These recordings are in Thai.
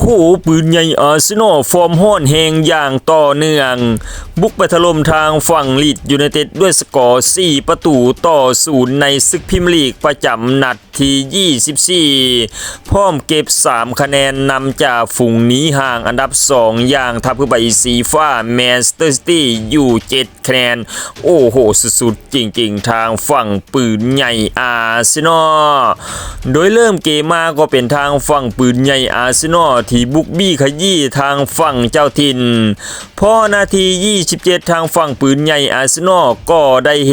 โห ปืนใหญ่อาร์เซนอลฟอร์มห้อนแหงอย่างต่อเนื่อง บุกไปถล่มทางฝั่งลีดยูไนเต็ดด้วยสกอร์ 4 ประตูต่อศูนย์ในศึกพรีเมียร์ลีกประจำนัดที่ 24 พร้อมเก็บ 3 คะแนนนำจากฝูงหนี้ห่างอันดับ 2 อย่างทัพเพื่อใบสีฟ้าแมนสเตอร์ซิตี้อยู่ 7 คะแนน โอ้โห สุดๆ จริงๆ ทางฝั่งปืนใหญ่อาร์เซนอลโดยเริ่มเกมมาก็เป็นทางฝั่งปืนใหญ่อาร์เซนอลที่บุกบี้ขยี้ทางฝั่งเจ้าถิ่นพอนาที 27 ทางฝั่งปืนใหญ่อาร์เซนอลก็ได้เฮ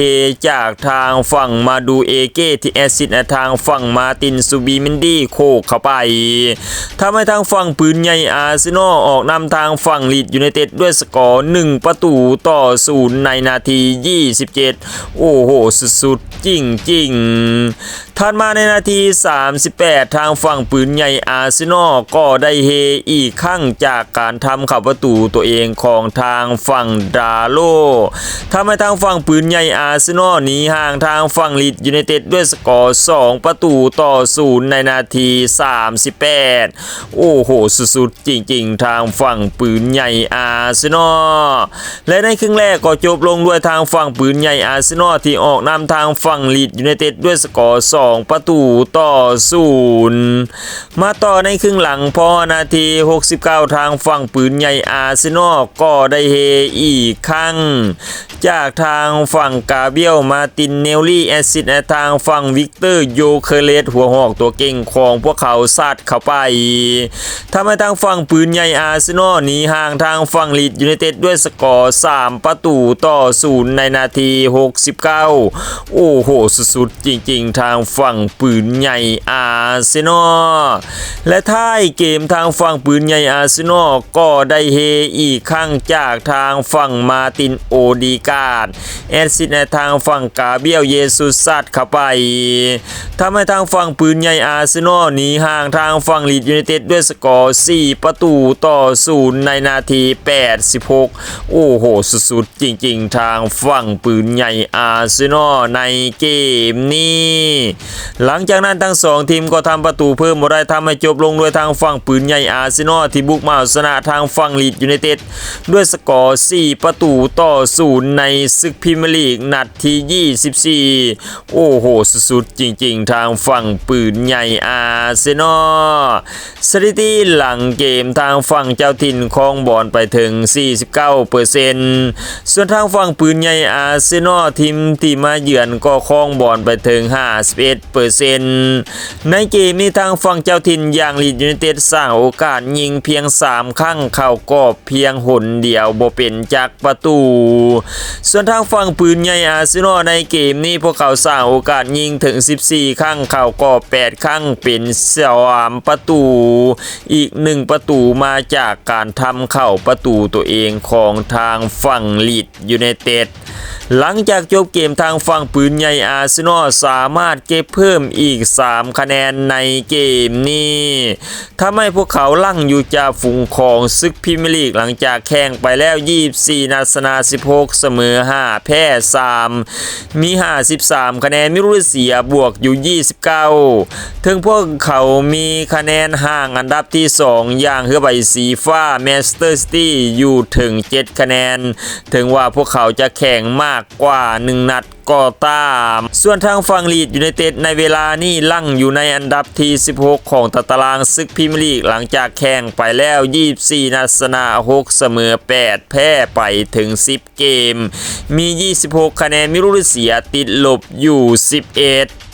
จากทางฝั่งมาดูเอเกที่แอซิดทางฝั่งมาตินซูบีมินดี้โคกเข้าไปทำให้ทางฝั่งปืนใหญ่อาร์เซนอลออกนำทางฝั่งลีดยูไนเต็ดด้วยสกอร์ 1 ประตูต่อศูนในนาที 27 โอ้โห สุดๆ จริงๆถัดมาในนาที 38 ทางฝั่งปืนใหญ่อาร์เซนอลก็ได้เฮอีกครั้งจากการทำเข้าประตูตัวเองของทางฝั่งดาโลทำให้ทางฝั่งปืนใหญ่อาร์เซนอลหนีห่างทางฝั่งลีดยูไนเต็ดด้วยสกอร์ 2 ประตูต่อศูนย์ในนาที 38 โอ้โห สุดๆ จริงๆ ทางฝั่งปืนใหญ่อาร์เซนอลและในครึ่งแรกก็จบลงด้วยทางฝั่งปืนใหญ่อาร์เซนอลที่ออกนำทางฝั่งลีดยูไนเต็ดด้วยสกอร์ 2 ประตูต่อศูนย์มาต่อในครึ่งหลังพอนาที 69 ทางฝั่งปืนใหญ่อาร์เซนอลก็ได้เฮอีกครั้ง จากทางฝั่งกาเบียลมาตินเนลลี่แอซิดและทางฝั่งวิกเตอร์โยเคเลสหัวหอกตัวเก่งของพวกเขาซัดเข้าไปทำให้ทางฝั่งปืนใหญ่อาร์เซนอลหนีห่างทางฝั่งลีดยูไนเต็ดด้วยสกอร์ 3 ประตูต่อศูนย์ในนาที 69 โอ้โห สุดๆ จริงๆ ทางฝั่งปืนใหญ่อาร์เซนอลและท้ายเกมทางฝั่งปืนใหญ่อาร์เซนอลก็ได้เฮอีกครั้งจากทางฝั่งมาตินโอดีการ์ดแอดซิดในทางฝั่งกาเบียลเยซุสซัดเข้าไปทำให้ทางฝั่งปืนใหญ่อาร์เซนอลหนีห่างทางฝั่งลีดยูไนเต็ดด้วยสกอร์ 4 ประตูต่อศูนย์ในนาที 86 โอ้โห สุดๆ จริงๆทางฝั่งปืนใหญ่อาร์เซนอลในเกมนี้ หลังจากนั้นทั้งสองทีมก็ทำประตูเพิ่มมาได้ทำให้จบลงด้วยทางฝั่งปืนใหญ่อาร์เซนอลที่บุกมาชนะทางฝั่งลีดยูไนเต็ดด้วยสกอร์ 4 ประตูต่อศูนย์ในศึกพรีเมียร์ลีกนัดที่ 24 โอ้โห สุดๆจริง ๆ ทางฝั่งปืนใหญ่อาร์เซนอลสถิติหลังเกมทางฝั่งเจ้าถิ่นครองบอลไปถึง 49%ส่วนทางฝั่งปืนใหญ่อาร์เซนอลทีมที่มาเยือนก็ครองบอลไปถึง 51%ในเกมนี้ทางฝั่งเจ้าถิ่นอย่างลีดยูไนเต็ดสร้างโอกาสยิงเพียง 3 ครั้งเข้ากรอบเพียงหนเดียวบ่เป็นจากประตู ส่วนทางฝั่งปืนใหญ่อาร์เซนอลในเกมนี้พวกเขาสร้างโอกาสยิงถึง 14 ครั้งเข้ากรอบ8 ครั้งเป็น3ประตู อีก 1 ประตูมาจากการทำเข้าประตูตัวเองของทางฝั่งลีดยูไนเต็ด หลังจากจบเกมทางฝั่งปืนใหญ่อาร์เซนอลสามารถเก็บเพิ่มอีก 3 คะแนนในเกมนี้ทำให้พวกเขาลั่งอยู่จากฝูงของซึกพรีเมลีกหลังจากแข่งไปแล้ว 24 นัดชนะ 16 เสมอ 5 แพ้ 3 มี 53 คะแนนไม่รู้เสียบวกอยู่ 29 ถึงพวกเขามีคะแนนห่างอันดับที่ 2 อย่างเฮือใบสีฟ้าแมสเตอร์ซิตี้อยู่ถึง 7 คะแนน ถึงว่าพวกเขาจะแข่งมากกว่า 1 นัดก็ตาม ส่วนทางฝั่งลีดยูไนเต็ดในเวลานี้ลั่งอยู่ในอันดับที่ 16 ของตารางซึกพิมลีกหลังจากแข่งไปแล้ว 24 นัดชนะ 6 เสมอ 8 แพ้ไปถึง 10 เกม มี 26 คะแนนไม่รู้หรือเสียติดลบอยู่ 11